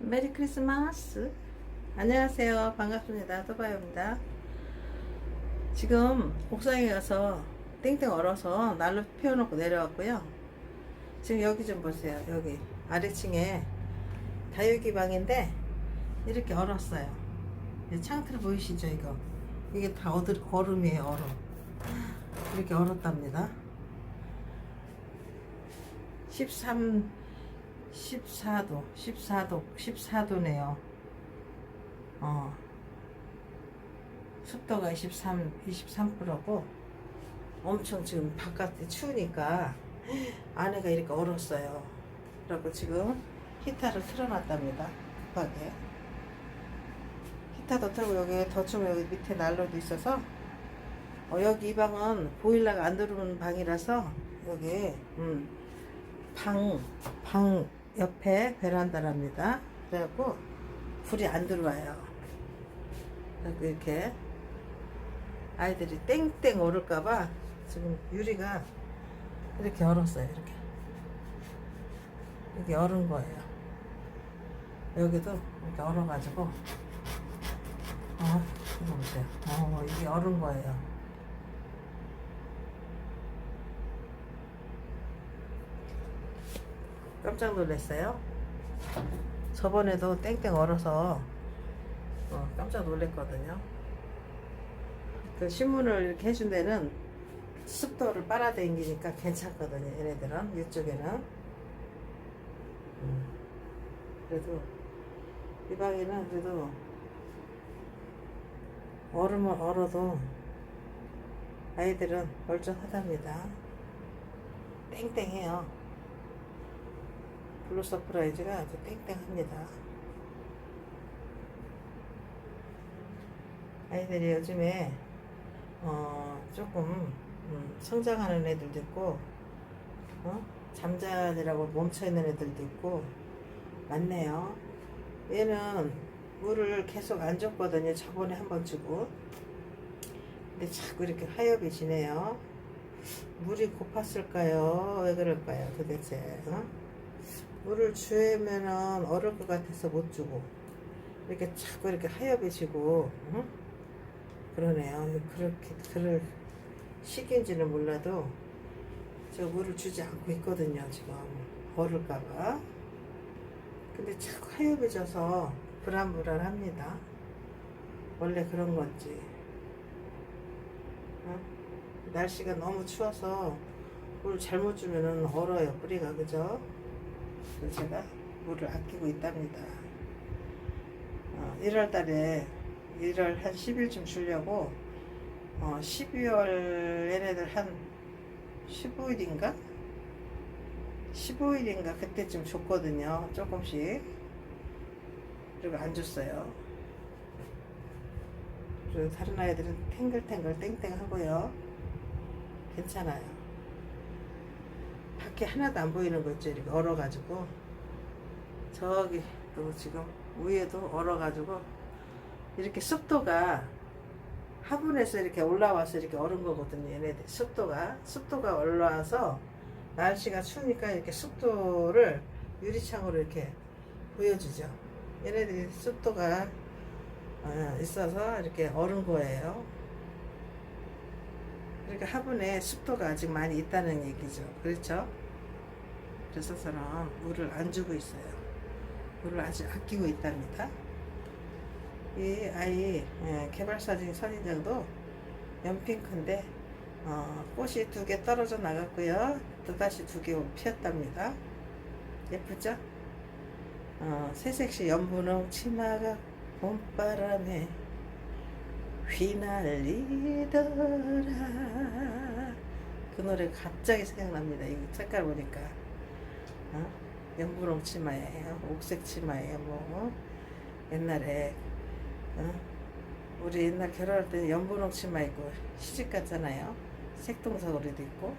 메리 크리스마스. 안녕하세요. 반갑습니다. 또바요입니다. 지금 옥상에 가서 땡땡 얼어서 난로 피워놓고 내려왔고요. 지금 여기 좀 보세요. 여기 아래층에 다육이 방인데 이렇게 얼었어요. 이 창틀 보이시죠 이거? 이게 다 어들, 얼음이에요 얼음. 이렇게 얼었답니다. 13 14도, 14도, 14도네요. 어. 습도가 23, 23%고 엄청 지금 바깥에 추우니까 안에가 이렇게 얼었어요. 그리고 지금 히터를 틀어놨답니다. 급하게. 히터도 틀고 여기 더 추면 여기 밑에 난로도 있어서 어, 여기 이 방은 보일러가 안 들어오는 방이라서 여기 음, 방, 방 옆에 베란다랍니다. 그래갖고 불이 안 들어와요. 그래서 이렇게 아이들이 땡땡 오를까봐 지금 유리가 이렇게 얼었어요. 이렇게. 이게 얼은 거예요. 여기도 이렇게 얼어가지고, 어, 이거 보세요. 어, 이게 얼은 거예요. 깜짝 놀랐어요. 저번에도 땡땡 얼어서 어, 깜짝 놀랐거든요. 그 신문을 이렇게 해준 데는 습도를 빨아당기니까 괜찮거든요. 얘네들은 이쪽에는. 음. 그래도 이 방에는 그래도 얼음을 얼어도 아이들은 멀쩡하답니다. 땡땡해요. 블루 서프라이즈가 아주 땡땡합니다. 아이들이 요즘에 어, 조금 음, 성장하는 애들도 있고 어? 잠자느라고 멈춰있는 애들도 있고 많네요. 얘는 물을 계속 안 줬거든요. 저번에 한 번 주고 근데 자꾸 이렇게 하엽이 지네요. 물이 고팠을까요? 왜 그럴까요? 도대체 어? 물을 주면은 얼을 것 같아서 못 주고 이렇게 자꾸 이렇게 하얘지고 응? 그러네요. 그렇게 그럴 시기인지는 몰라도 저 물을 주지 않고 있거든요. 지금 얼을까봐. 근데 자꾸 하얘져서 불안불안합니다. 원래 그런 건지. 응? 날씨가 너무 추워서 물 잘못 주면은 얼어요 뿌리가 그죠? 그래서 제가 물을 아끼고 있답니다. 어, 1월 달에 1월 한 10일쯤 주려고 어, 12월 얘네들 한 15일인가? 15일인가 그때쯤 줬거든요. 조금씩. 그리고 안 줬어요. 그리고 다른 아이들은 탱글탱글 땡땡 하고요. 괜찮아요. 밖에 하나도 안 보이는 거 있죠. 이렇게 얼어가지고. 저기 또 지금 위에도 얼어가지고 이렇게 습도가 화분에서 이렇게 올라와서 이렇게 얼은 거거든요. 얘네들 습도가 습도가 올라와서 날씨가 추우니까 이렇게 습도를 유리창으로 이렇게 보여주죠. 얘네들이 습도가 어, 있어서 이렇게 얼은 거예요. 그러니까 화분에 습도가 아직 많이 있다는 얘기죠. 그렇죠? 그래서 저는 물을 안 주고 있어요. 물을 아주 아끼고 있답니다. 이 아이 예, 개발사진 선인장도 연핑크인데 어, 꽃이 두 개 떨어져 나갔고요. 또다시 두 개 피었답니다. 예쁘죠? 어, 새색시 연분홍 치마가 봄바람에 휘날리더라 그 노래 갑자기 생각납니다. 이 색깔 보니까 어? 연분홍 치마예요. 옥색 치마예요. 뭐 옛날에 어? 우리 옛날 결혼할 때는 연분홍 치마 입고 시집 갔잖아요. 색동석으로도 있고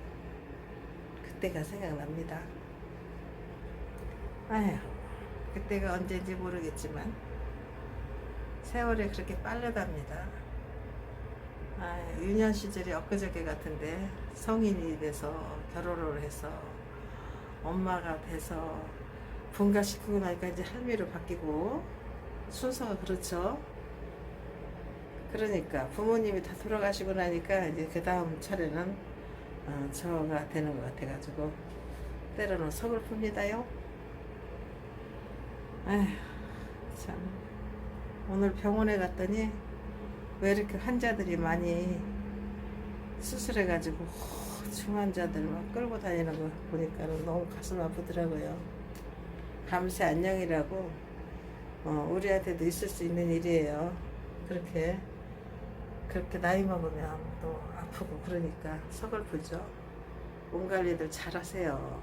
그때가 생각납니다. 아휴 그때가 언제인지 모르겠지만 세월이 그렇게 빠르답니다. 아, 유년 시절이 엊그저께 같은데 성인이 돼서 결혼을 해서 엄마가 돼서 분가시키고 나니까 이제 할미로 바뀌고 순서가 그렇죠. 그러니까 부모님이 다 돌아가시고 나니까 이제 그 다음 차례는 어, 저가 되는 것 같아가지고 때로는 서글픕니다요. 아휴 참 오늘 병원에 갔더니 왜 이렇게 환자들이 많이 수술해가지고 중환자들 막 끌고 다니는 거 보니까 너무 가슴 아프더라고요. 감세 안녕이라고 어, 우리한테도 있을 수 있는 일이에요. 그렇게 그렇게 나이 먹으면 또 아프고 그러니까 서글프죠. 몸 관리들 잘하세요.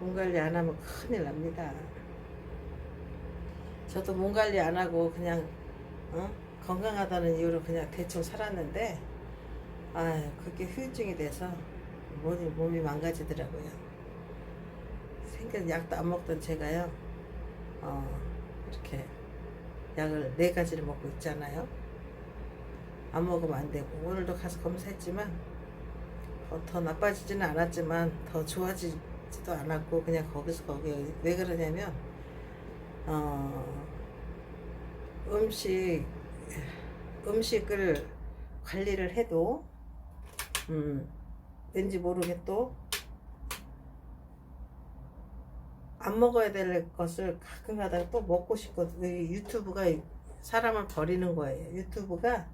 몸 관리 안 하면 큰일 납니다. 저도 몸 관리 안 하고 그냥 어? 건강하다는 이유로 그냥 대충 살았는데 아 그게 후유증이 돼서 몸이, 몸이 망가지더라고요. 생전 약도 안 먹던 제가요 어, 이렇게 약을 네 가지를 먹고 있잖아요. 안 먹으면 안 되고 오늘도 가서 검사했지만 어, 더 나빠지지는 않았지만 더 좋아지지도 않았고 그냥 거기서 거기 왜 그러냐면 어, 음식 음식을 관리를 해도 음, 왠지 모르게 또 안 먹어야 될 것을 가끔 가다가 또 먹고 이 유튜브가 사람을 버리는 거예요. 유튜브가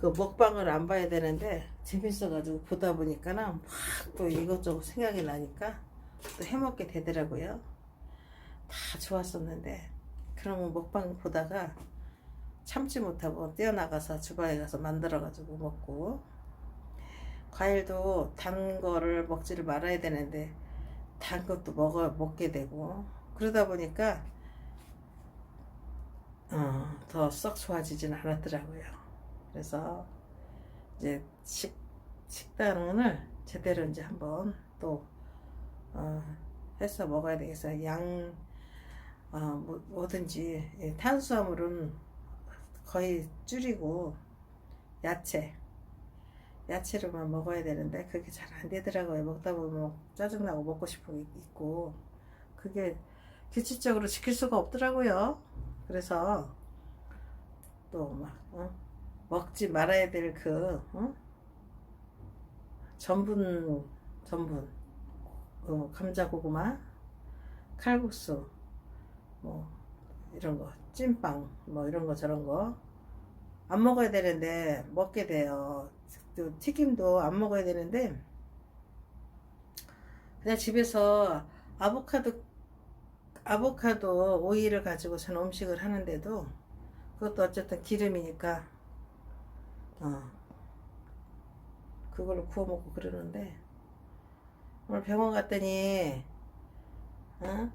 그 먹방을 안 봐야 되는데 재밌어가지고 보다 보니까는 막 또 이것저것 생각이 나니까 또 해먹게 되더라고요. 다 좋았었는데 그러면 먹방 보다가 참지 못하고 뛰어나가서 주방에 가서 만들어가지고 먹고 과일도 단 거를 먹지를 말아야 되는데 단 것도 먹어 먹게 되고 그러다 보니까 어, 더 썩 좋아지진 않았더라고요. 그래서 이제 식 식단을 제대로 이제 한번 또 어, 해서 먹어야 되겠어요. 양 어, 뭐, 뭐든지 예, 탄수화물은 거의 줄이고 야채 야채로만 먹어야 되는데 그게 잘 안 되더라고요. 먹다 보면 짜증나고 먹고 싶은 게 있고 그게 규칙적으로 지킬 수가 없더라고요. 그래서 또막 어? 먹지 말아야 될그 어? 전분 전분 어, 감자 고구마 칼국수 뭐 이런 거 찐빵 뭐 이런 거 저런 거 안 먹어야 되는데 먹게 돼요. 또 튀김도 안 먹어야 되는데 그냥 집에서 아보카도 아보카도 오일을 가지고 저는 음식을 하는데도 그것도 어쨌든 기름이니까 어 그걸로 구워 먹고 그러는데 오늘 병원 갔더니 어?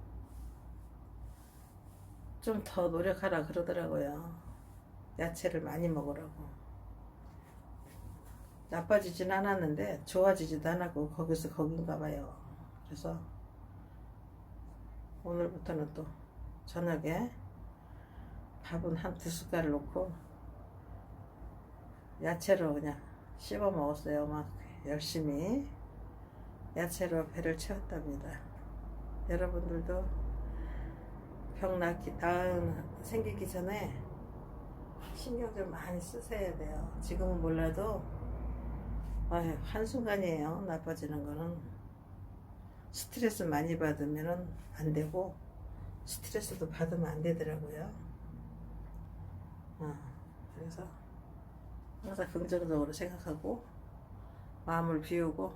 좀 더 노력하라 그러더라고요. 야채를 많이 먹으라고. 나빠지진 않았는데 좋아지지도 않았고 거기서 거긴가 봐요. 그래서 오늘부터는 또 저녁에 밥은 한 두 숟갈 넣고 야채로 그냥 씹어 먹었어요. 막 열심히 야채로 배를 채웠답니다. 여러분들도 병 낫기 다음 생기기 전에 신경 좀 많이 쓰셔야 돼요. 지금은 몰라도 아유, 한순간이에요. 나빠지는 거는 스트레스 많이 받으면 안 되고 스트레스도 받으면 안 되더라고요. 어, 그래서 항상 긍정적으로 생각하고 마음을 비우고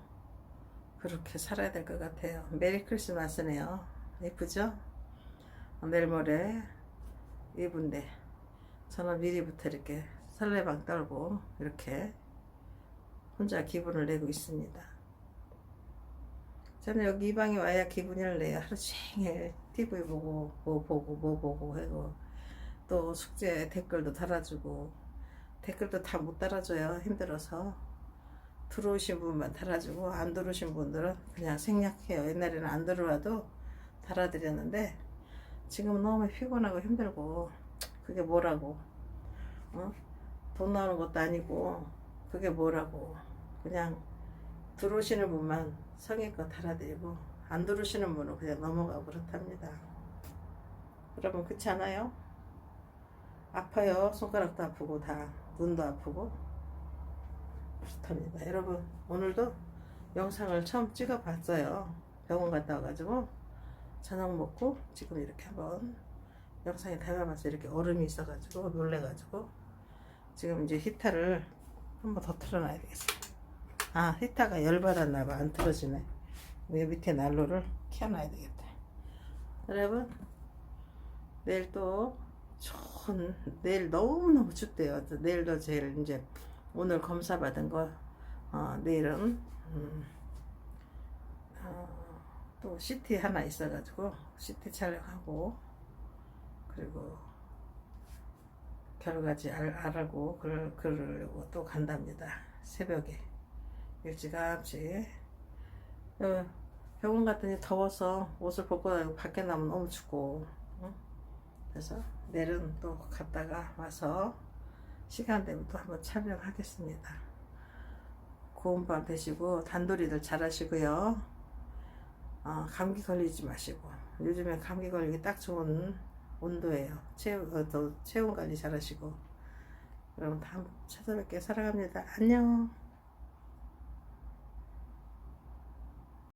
그렇게 살아야 될 것 같아요. 메리 크리스마스네요. 예쁘죠? 내일 모레 이분데 저는 미리부터 이렇게 설레방 떨고 이렇게 혼자 기분을 내고 있습니다. 저는 여기 이 방에 와야 기분을 내요. 하루 종일 TV 보고 뭐 보고 뭐 보고 하고 또 숙제 댓글도 달아주고 댓글도 다 못 달아줘요. 힘들어서 들어오신 분만 달아주고 안 들어오신 분들은 그냥 생략해요. 옛날에는 안 들어와도 달아드렸는데 지금은 너무 피곤하고 힘들고 그게 뭐라고 어? 돈 나오는 것도 아니고 그게 뭐라고 그냥 들어오시는 분만 성의껏 달아드리고 안 들으시는 분은 그냥 넘어가고 그렇답니다. 여러분 그렇지 않아요? 아파요. 손가락도 아프고 다 눈도 아프고 그렇답니다. 여러분 오늘도 영상을 처음 찍어봤어요. 병원 갔다 와가지고 저녁 먹고 지금 이렇게 한번 영상에 담아봤어요. 이렇게 얼음이 있어가지고 놀래가지고 지금 이제 히타를 한번 더 틀어놔야 되겠어요. 아 히타가 열받았나봐 안 틀어지네. 이 밑에 난로를 켜놔야 되겠다. 여러분 내일 또 좋은 내일 너무 너무 춥대요. 내일도 제일 이제 오늘 검사 받은 거 어, 내일은 음, 어, 또 CT 하나 있어가지고 CT 촬영하고 그리고 결과지 알, 알고 그러, 그러려고 또 간답니다. 새벽에 일찌감치 어, 병원 갔더니 더워서 옷을 벗고 다니고 밖에 나면 너무 춥고 응? 그래서 내일은 또 갔다가 와서 시간 되면 또 한번 촬영하겠습니다. 고운 밤 되시고 단돌이들 잘 하시고요. 어, 감기 걸리지 마시고 요즘에 감기 걸리기 딱 좋은 온도예요. 체온, 어, 또 체온 관리 잘 하시고 여러분 다음 찾아뵐게요. 사랑합니다. 안녕.